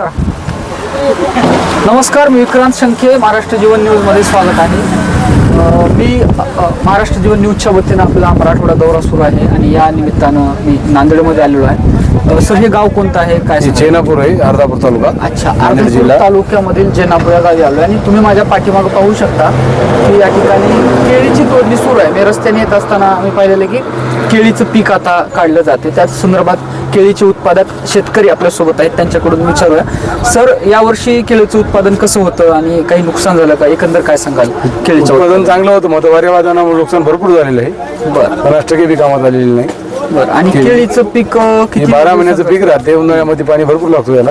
करा नमस्कार मी विक्रांत शंखे महाराष्ट्र जीवन न्यूजमध्ये स्वागत आहे. मी महाराष्ट्र जीवन न्यूजच्या वतीनं आपला मराठवाडा दौरा सुरू आहे आणि या निमित्तानं मी नांदेडमध्ये आलेलो आहे. सर हे गाव कोणतं आहे? काय? चेनापूर आहे अर्धापूर तालुका. अच्छा अर्धापूर जिल्हा. तालुक्यामधील जेनापूर या गावी आलो आणि तुम्ही माझ्या पाठीमागं पाहू शकता की या ठिकाणी केळीची तोडणी सुरू आहे. मी रस्त्याने येत असताना आम्ही पाहिलेलं की केळीचं पीक आता काढलं जाते. त्याच संदर्भात केळीचे उत्पादक शेतकरी आपल्यासोबत आहेत त्यांच्याकडून विचारूया. सर यावर्षी केळीचं उत्पादन कसं होतं आणि काही नुकसान झालं का? एकंदर काय सांगाल? केळीचं उत्पादन चांगलं होतं. मग वारेवादानामुळे नुकसान भरपूर झालेलं आहे. बरं. टक्के बी कामात आलेली नाही. बरं. आणि केळी. केळीचं पीक किती बारा महिन्याचं पीक राहते. उन्हाळ्यामध्ये पाणी भरपूर लागतो याला.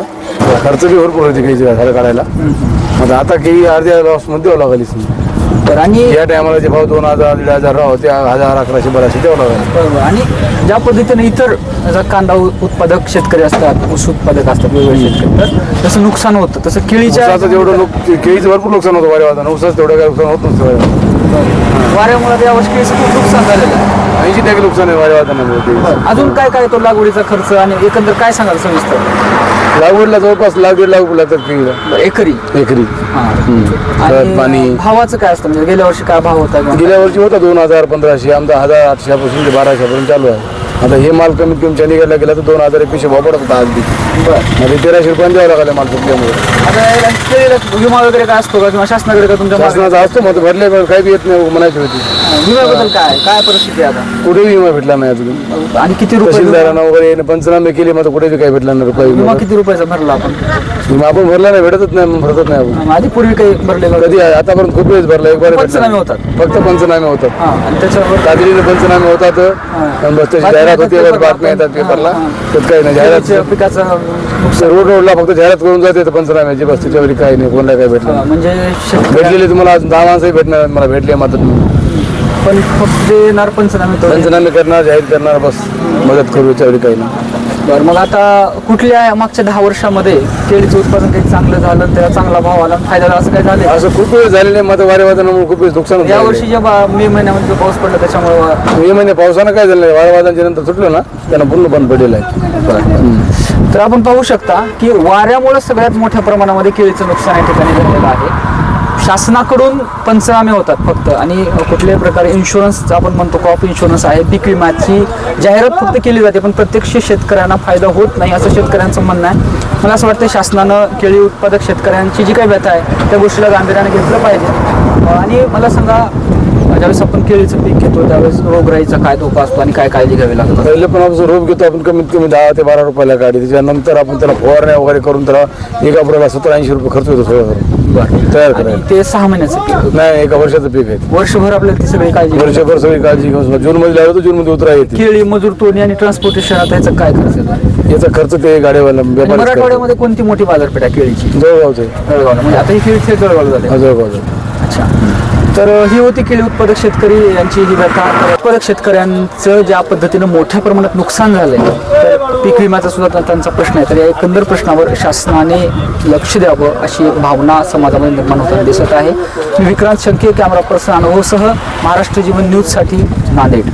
खर्च बी भरपूर होते काही झाडं काढायला. मग आता काही अर्ध्या लॉसमध्ये द्यावं लागेल बरं आणि या टायमाला जे भाव दोन हजार दीड हजार राव ते हजार अकराशे बाराशे लागेल बरोबर. आणि ज्या पद्धतीने इतर जर कांदा उत्पादक शेतकरी असतात ऊस उत्पादक असतात वेगवेगळे शेतकरी तर तसं नुकसान होतं. तसं केळीच्या ऊसाचं जेवढं नुक- केळीचं भरपूर नुकसान होतं वारेवादान ऊसाचं तेवढं काय नुकसान होत नसतं वारेवादान वाऱ्यामुळे यावर्षी केळीचं खूप नुकसान झालेलं आहे. ऐंशी टक्के नुकसान आहे केळीचं. अजून काय काय तो लागवडीचा खर्च आणि एकंदर काय सांगाल सविस्तर? लागवडला जवळपास लाख दीड लाख लागतात बरं, एकरी. एकरी. हा. खत, पाणी. भावाचं काय असतं? म्हणजे गेल्या वर्षी काय भाव होता गेल्या वर्षी होता दोन हजार पंधराशे. आमचा हजार आठशेपासून ते बाराशेपर्यंत चालू आहे. आता हे माल कमीत कमी चंदीगडला गेला तर दोन हजार एकवीसशे भाव पडत होता अगदी. बरं. म्हणजे तेराशे रुपयांनी द्यावं लागला माल सुटल्यामुळे आता विमा वगैरे काय असतो का? किंवा शासनाकडे का तुमच्या? शासनाचा असतो मग भरले काही बी येत नाही म्हणायची होती. विम्याबद्दल काय? काय परिस्थिती आहे आता? कुठेही विमा भेटला नाही अजून. आणि किती रुपये तहसीलदारांना वगैरे पंचनामे केले मग कुठे बी काही भेटला नाही रुपये विमा विमा किती रुपयाचा भरला आपण? विमा आपण भरला नाही भेटतच नाही मग भरतच नाही आपण. आधी पूर्वी काही भरलेला कधी आहे? आतापर्यंत खूप वेळेस भरला एक बार भेटला पंचनामे नाही. होतात. फक्त पंचनामे होतात. हा आणि त्याच्यावर तातडीने पंचनामे होतात आणि बस जाहिरात होती बातम्या बातम्या येतात पेपरला. त्यात काही नाही जाहिरात पिकाचं नुकसान रोड रोडला फक्त जाहिरात करून जाते तर पंचनाम्याची बस त्याच्यावर काही नाही कोणाला काही भेटलं. म्हणजे भेटलेले तुम्हाला अजून दहा माणसंही भेटणार मला भेटले मात्र. पण फक्त देणार पंचनामे पंचनामे करणार जाहीर करणार बस. मदत करू याच्यावर काही नाही. बरं मग आता कुठल्या मागच्या दहा वर्षामध्ये केळीचं उत्पादन काही चांगलं झालं त्याला चांगला भाव आला फायदा झाला असं काही झालं असं खूप वेळ झालेलं आहे मग वारे वादनामुळे खूप वेळ नुकसान या वर्षी जेव्हा मे महिन्यामध्ये जो पाऊस पडला त्याच्यामुळे मे महिने पावसानं काय झालं वारे वादनच्या नंतर सुटलं ना त्यांना पूर्ण बंद पडलेलं आहे. तर आपण पाहू शकता की वाऱ्यामुळे सगळ्यात मोठ्या प्रमाणामध्ये केळीचं नुकसान या ठिकाणी झालेलं आहे. शासनाकडून पंचनामे होतात फक्त. आणि कुठल्याही प्रकारे इन्शुरन्स आपण म्हणतो क्रॉप इन्शुरन्स आहे पीक विम्याची जाहिरात फक्त केली जाते पण प्रत्यक्ष शेतकऱ्यांना फायदा होत नाही असं शेतकऱ्यांचं म्हणणं आहे. मला असं वाटतं शासनानं केळी उत्पादक शेतकऱ्यांची जी काही व्यथा आहे त्या गोष्टीला गांभीर्याने घेतलं पाहिजे. आणि मला सांगा ज्यावेळेस आपण केळीचं पीक घेतो त्यावेळेस रोगराईचा काय धोका असतो आणि काय काळजी घ्यावी लागतात पहिले पण आपण रोप घेतो आपण कमीत कमी दहा ते बारा रुपयाला गाडी. त्याच्यानंतर आपण त्याला फवारण्या वगैरे करून त्याला एका पुढे सत्तर ऐंशी रुपये खर्च होतो सगळं तयार करायला. ते सहा महिन्याचं पीक नाही एका वर्षाचं पीक आहे वर्षभर आपल्याला ती सगळी काळजी वर्षभर सगळी काळजी घेऊन जून मध्ये लावलं तर जून मध्ये उतरा येते. केळी मजूर तोडणी आणि ट्रान्सपोर्टेशन आता ह्याचा काय खर्च येतो? याचा खर्च ते गाडीवाला. मराठवाड्यामध्ये कोणती मोठी बाजारपेठ आहे केळीची? जळगावचं. आहे. जळगावला. म्हणजे आता ही केळी थेट जळगावला झाली. जळगावचं. आहे. अच्छा. तर ही होती केळी उत्पादक शेतकरी यांची ही व्यथा. उत्पादक शेतकऱ्यांचं ज्या पद्धतीनं मोठ्या प्रमाणात नुकसान झालंय तर पीक विम्याचा सुद्धा त्यांचा प्रश्न आहे. तर या एकंदर प्रश्नावर शासनाने लक्ष द्यावं अशी एक भावना समाजामध्ये निर्माण होताना दिसत आहे. मी विक्रांत शंके कॅमेरा पर्सन अनुभवसह महाराष्ट्र जीवन न्यूजसाठी नांदेड.